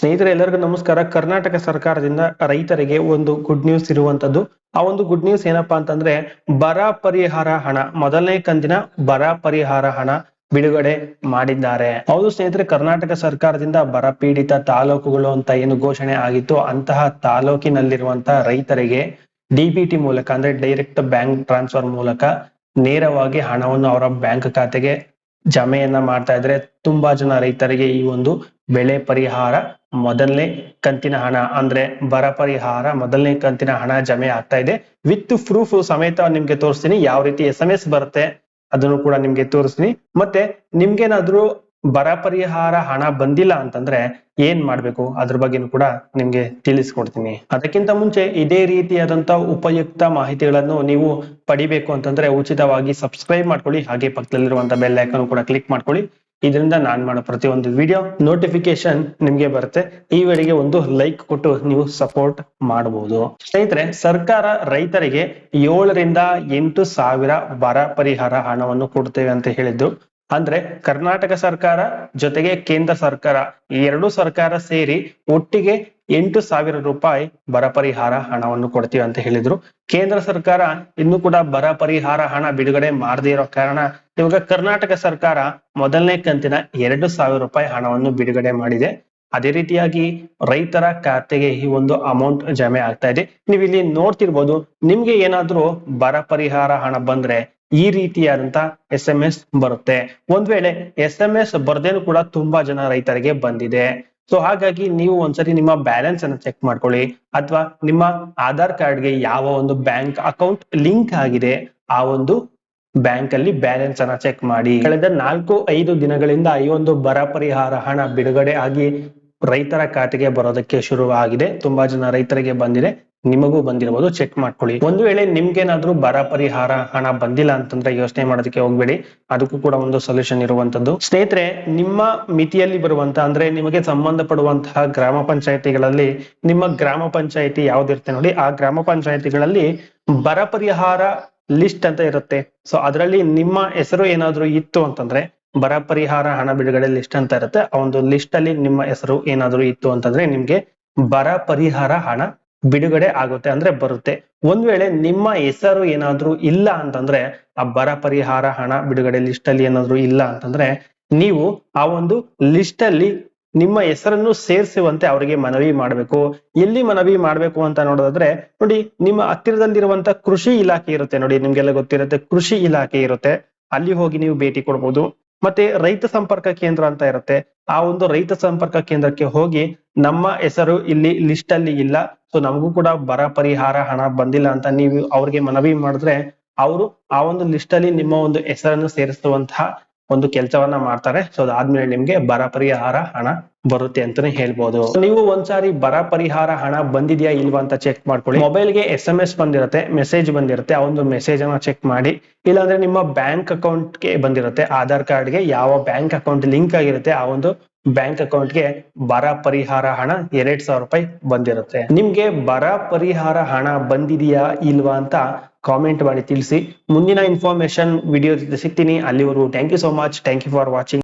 ಸ್ನೇಹಿತರೆ, ಎಲ್ಲರಿಗೂ ನಮಸ್ಕಾರ. ಕರ್ನಾಟಕ ಸರ್ಕಾರದಿಂದ ರೈತರಿಗೆ ಒಂದು ಗುಡ್ ನ್ಯೂಸ್ ಇರುವಂತದ್ದು. ಆ ಒಂದು ಗುಡ್ ನ್ಯೂಸ್ ಏನಪ್ಪಾ ಅಂತಂದ್ರೆ, ಬರ ಪರಿಹಾರ ಹಣ, ಮೊದಲನೇ ಕಂತಿನ ಬರ ಪರಿಹಾರ ಹಣ ಬಿಡುಗಡೆ ಮಾಡಿದ್ದಾರೆ. ಹೌದು ಸ್ನೇಹಿತರೆ, ಕರ್ನಾಟಕ ಸರ್ಕಾರದಿಂದ ಬರ ಪೀಡಿತ ತಾಲೂಕುಗಳು ಅಂತ ಏನು ಘೋಷಣೆ ಆಗಿತ್ತು, ಅಂತಹ ತಾಲೂಕಿನಲ್ಲಿರುವಂತಹ ರೈತರಿಗೆ ಡಿಬಿಟಿ ಮೂಲಕ, ಅಂದ್ರೆ ಡೈರೆಕ್ಟ್ ಬ್ಯಾಂಕ್ ಟ್ರಾನ್ಸ್ಫರ್ ಮೂಲಕ ನೇರವಾಗಿ ಹಣವನ್ನು ಅವರ ಬ್ಯಾಂಕ್ ಖಾತೆಗೆ ಜಮೆಯನ್ನ ಮಾಡ್ತಾ ಇದ್ರೆ, ತುಂಬಾ ಜನ ರೈತರಿಗೆ ಈ ಒಂದು ಬೆಳೆ ಪರಿಹಾರ ಮೊದಲನೇ ಕಂತಿನ ಹಣ ಅಂದ್ರೆ ಬರ ಪರಿಹಾರ, ಮೊದಲನೇ ಕಂತಿನ ಹಣ ಜಮೆ ಆಗ್ತಾ ಇದೆ. ವಿತ್ ಪ್ರೂಫ್ ಸಮೇತ ನಿಮ್ಗೆ ತೋರಿಸ್ತೀನಿ, ಯಾವ ರೀತಿ ಎಸ್ ಎಂ ಎಸ್ ಬರುತ್ತೆ ಅದನ್ನು ಕೂಡ ನಿಮ್ಗೆ ತೋರಿಸ್ತೀನಿ. ಮತ್ತೆ ನಿಮ್ಗೇನಾದ್ರೂ ಬರ ಪರಿಹಾರ ಹಣ ಬಂದಿಲ್ಲ ಅಂತಂದ್ರೆ ಏನ್ ಮಾಡ್ಬೇಕು? ಅದ್ರ ಬಗ್ಗೆನೂ ಕೂಡ ನಿಮ್ಗೆ ತಿಳಿಸ್ಕೊಡ್ತೀನಿ. ಅದಕ್ಕಿಂತ ಮುಂಚೆ ಇದೇ ರೀತಿಯಾದಂತ ಉಪಯುಕ್ತ ಮಾಹಿತಿಗಳನ್ನು ನೀವು ಪಡಿಬೇಕು ಅಂತಂದ್ರೆ ಉಚಿತವಾಗಿ ಸಬ್ಸ್ಕ್ರೈಬ್ ಮಾಡ್ಕೊಳ್ಳಿ, ಹಾಗೆ ಪಕ್ಕದಲ್ಲಿರುವಂತ ಬೆಲ್ ಐಕನ್ ಕೂಡ ಕ್ಲಿಕ್ ಮಾಡ್ಕೊಳ್ಳಿ. ಇದರಿಂದ ನಾನು ಮಾಡೋ ಪ್ರತಿಯೊಂದು ವಿಡಿಯೋ ನೋಟಿಫಿಕೇಶನ್ ನಿಮ್ಗೆ ಬರುತ್ತೆ. ಈ ವೇಳೆಗೆ ಒಂದು ಲೈಕ್ ಕೊಟ್ಟು ನೀವು ಸಪೋರ್ಟ್ ಮಾಡಬಹುದು ಸ್ನೇಹಿತರೆ, ಸರ್ಕಾರ ರೈತರಿಗೆ ಏಳರಿಂದ ಎಂಟು ಸಾವಿರ ಬರ ಪರಿಹಾರ ಹಣವನ್ನು ಕೊಡ್ತೇವೆ ಅಂತ ಹೇಳಿದ್ದು, ಅಂದ್ರೆ ಕರ್ನಾಟಕ ಸರ್ಕಾರ ಜೊತೆಗೆ ಕೇಂದ್ರ ಸರ್ಕಾರ, ಈ ಎರಡು ಸರ್ಕಾರ ಸೇರಿ ಒಟ್ಟಿಗೆ ಎಂಟು ಸಾವಿರ ರೂಪಾಯಿ ಬರ ಪರಿಹಾರ ಹಣವನ್ನು ಕೊಡ್ತೀವಿ ಅಂತ ಹೇಳಿದ್ರು. ಕೇಂದ್ರ ಸರ್ಕಾರ ಇನ್ನು ಕೂಡ ಬರ ಪರಿಹಾರ ಹಣ ಬಿಡುಗಡೆ ಮಾಡದೇ ಇರೋ ಕಾರಣ ಇವಾಗ ಕರ್ನಾಟಕ ಸರ್ಕಾರ ಮೊದಲನೇ ಕಂತಿನ ಎರಡು ಸಾವಿರ ರೂಪಾಯಿ ಹಣವನ್ನು ಬಿಡುಗಡೆ ಮಾಡಿದೆ. ಅದೇ ರೀತಿಯಾಗಿ ರೈತರ ಖಾತೆಗೆ ಈ ಒಂದು ಅಮೌಂಟ್ ಜಮೆ ಆಗ್ತಾ ಇದೆ. ನೀವು ಇಲ್ಲಿ ನೋಡ್ತಿರ್ಬೋದು, ನಿಮ್ಗೆ ಏನಾದ್ರೂ ಬರ ಪರಿಹಾರ ಹಣ ಬಂದ್ರೆ ಈ ರೀತಿಯಾದಂತ ಎಸ್ ಎಂ ಎಸ್ ಬರುತ್ತೆ. ಒಂದ್ ವೇಳೆ ಎಸ್ ಎಂ ಎಸ್ ಬರ್ದೇನು ಕೂಡ ತುಂಬಾ ಜನ ರೈತರಿಗೆ ಬಂದಿದೆ. ಸೊ ಹಾಗಾಗಿ ನೀವು ಒಂದ್ಸರಿ ನಿಮ್ಮ ಬ್ಯಾಲೆನ್ಸ್ ಅನ್ನು ಚೆಕ್ ಮಾಡ್ಕೊಳ್ಳಿ. ಅಥವಾ ನಿಮ್ಮ ಆಧಾರ್ ಕಾರ್ಡ್ಗೆ ಯಾವ ಒಂದು ಬ್ಯಾಂಕ್ ಅಕೌಂಟ್ ಲಿಂಕ್ ಆಗಿದೆ, ಆ ಒಂದು ಬ್ಯಾಂಕ್ ಅಲ್ಲಿ ಬ್ಯಾಲೆನ್ಸ್ ಅನ್ನ ಚೆಕ್ ಮಾಡಿ. ಕಳೆದ ನಾಲ್ಕು ಐದು ದಿನಗಳಿಂದ ಈ ಒಂದು ಬರ ಪರಿಹಾರ ಹಣ ಬಿಡುಗಡೆ ಆಗಿ ರೈತರ ಖಾತೆಗೆ ಬರೋದಕ್ಕೆ ಶುರುವಾಗಿದೆ. ತುಂಬಾ ಜನ ರೈತರಿಗೆ ಬಂದಿದೆ. ನಿಮಗೂ ಬಂದಿರಬಹುದು ಚೆಕ್ ಮಾಡ್ಕೊಳ್ಳಿ. ಒಂದು ವೇಳೆ ನಿಮ್ಗೇನಾದ್ರೂ ಬರ ಪರಿಹಾರ ಹಣ ಬಂದಿಲ್ಲ ಅಂತಂದ್ರೆ ಯೋಚನೆ ಮಾಡೋದಕ್ಕೆ ಹೋಗ್ಬೇಡಿ. ಅದಕ್ಕೂ ಕೂಡ ಒಂದು ಸೊಲ್ಯೂಷನ್ ಇರುವಂತದ್ದು. ಸ್ನೇಹಿತರೆ, ನಿಮ್ಮ ಮಿತಿಯಲ್ಲಿ ಬರುವಂತ, ಅಂದ್ರೆ ನಿಮಗೆ ಸಂಬಂಧಪಡುವಂತಹ ಗ್ರಾಮ ಪಂಚಾಯತಿಗಳಲ್ಲಿ ನಿಮ್ಮ ಗ್ರಾಮ ಪಂಚಾಯತಿ ಯಾವ್ದಿರುತ್ತೆ ನೋಡಿ. ಆ ಗ್ರಾಮ ಪಂಚಾಯತಿಗಳಲ್ಲಿ ಬರ ಪರಿಹಾರ ಲಿಸ್ಟ್ ಅಂತ ಇರುತ್ತೆ. ಸೊ ಅದರಲ್ಲಿ ನಿಮ್ಮ ಹೆಸರು ಏನಾದ್ರೂ ಇತ್ತು ಅಂತಂದ್ರೆ ಬರ ಪರಿಹಾರ ಹಣ ಬಿಡುಗಡೆ ಲಿಸ್ಟ್ ಅಂತ ಇರುತ್ತೆ. ಆ ಒಂದು ಲಿಸ್ಟ್ ಅಲ್ಲಿ ನಿಮ್ಮ ಹೆಸರು ಏನಾದ್ರು ಇತ್ತು ಅಂತಂದ್ರೆ ನಿಮ್ಗೆ ಬರ ಪರಿಹಾರ ಹಣ ಬಿಡುಗಡೆ ಆಗುತ್ತೆ ಅಂದ್ರೆ ಬರುತ್ತೆ. ಒಂದ್ ವೇಳೆ ನಿಮ್ಮ ಹೆಸರು ಏನಾದ್ರೂ ಇಲ್ಲ ಅಂತಂದ್ರೆ, ಆ ಬರ ಪರಿಹಾರ ಹಣ ಬಿಡುಗಡೆ ಲಿಸ್ಟ್ ಅಲ್ಲಿ ಏನಾದ್ರು ಇಲ್ಲ ಅಂತಂದ್ರೆ, ನೀವು ಆ ಒಂದು ಲಿಸ್ಟ್ ಅಲ್ಲಿ ನಿಮ್ಮ ಹೆಸರನ್ನು ಸೇರಿಸುವಂತೆ ಅವರಿಗೆ ಮನವಿ ಮಾಡಬೇಕು. ಎಲ್ಲಿ ಮನವಿ ಮಾಡಬೇಕು ಅಂತ ನೋಡೋದಾದ್ರೆ, ನೋಡಿ ನಿಮ್ಮ ಹತ್ತಿರದಲ್ಲಿರುವಂತ ಕೃಷಿ ಇಲಾಖೆ ಇರುತ್ತೆ. ನೋಡಿ ನಿಮ್ಗೆಲ್ಲ ಗೊತ್ತಿರುತ್ತೆ, ಕೃಷಿ ಇಲಾಖೆ ಇರುತ್ತೆ. ಅಲ್ಲಿ ಹೋಗಿ ನೀವು ಭೇಟಿ ಕೊಡ್ಬೋದು. ಮತ್ತೆ ರೈತ ಸಂಪರ್ಕ ಕೇಂದ್ರ ಅಂತ ಇರುತ್ತೆ. ಆ ಒಂದು ರೈತ ಸಂಪರ್ಕ ಕೇಂದ್ರಕ್ಕೆ ಹೋಗಿ ನಮ್ಮ ಹೆಸರು ಇಲ್ಲಿ ಲಿಸ್ಟ್ ಅಲ್ಲಿ ಇಲ್ಲ. ಸೊ ನಮಗೂ ಕೂಡ ಬರ ಪರಿಹಾರ ಹಣ ಬಂದಿಲ್ಲ ಅಂತ ನೀವು ಅವ್ರಿಗೆ ಮನವಿ ಮಾಡಿದ್ರೆ, ಅವರು ಆ ಒಂದು ಲಿಸ್ಟ್ ಅಲ್ಲಿ ನಿಮ್ಮ ಒಂದು ಹೆಸರನ್ನು ಸೇರಿಸುವಂತಹ ಒಂದು ಕೆಲಸವನ್ನ ಮಾಡ್ತಾರೆ. ಸೊ ಅದಾದ್ಮೇಲೆ ನಿಮ್ಗೆ ಬರ ಪರಿಹಾರ ಹಣ ಬರುತ್ತೆ ಅಂತಾನೆ ಹೇಳ್ಬೋದು. ನೀವು ಒಂದ್ಸಾರಿ ಬರ ಪರಿಹಾರ ಹಣ ಬಂದಿದ್ಯಾ ಇಲ್ವಾ ಅಂತ ಚೆಕ್ ಮಾಡ್ಕೊಳ್ಳಿ. ಮೊಬೈಲ್ಗೆ ಎಸ್ ಎಂ ಎಸ್ ಬಂದಿರುತ್ತೆ ಮೆಸೇಜ್ ಬಂದಿರುತ್ತೆ, ಆ ಒಂದು ಮೆಸೇಜ್ ಅನ್ನ ಚೆಕ್ ಮಾಡಿ. ಇಲ್ಲಾಂದ್ರೆ ನಿಮ್ಮ ಬ್ಯಾಂಕ್ ಅಕೌಂಟ್ಗೆ ಬಂದಿರುತ್ತೆ. ಆಧಾರ್ ಕಾರ್ಡ್ಗೆ ಯಾವ ಬ್ಯಾಂಕ್ ಅಕೌಂಟ್ ಲಿಂಕ್ ಆಗಿರುತ್ತೆ, ಆ ಒಂದು ಬ್ಯಾಂಕ್ ಅಕೌಂಟ್ಗೆ ಬರ ಪರಿಹಾರ ಹಣ ಎರಡ್ ಸಾವಿರ ರೂಪಾಯಿ ಬಂದಿರುತ್ತೆ. ನಿಮ್ಗೆ ಬರ ಪರಿಹಾರ ಹಣ ಬಂದಿದೆಯಾ ಇಲ್ವಾ ಅಂತ ಕಾಮೆಂಟ್ ಮಾಡಿ ತಿಳಿಸಿ. ಮುಂದಿನ ಇನ್ಫಾರ್ಮೇಶನ್ ವಿಡಿಯೋ ಸಿಗ್ತೀನಿ. ಅಲ್ಲಿವರೆಗೂ thank you so much thank you for watching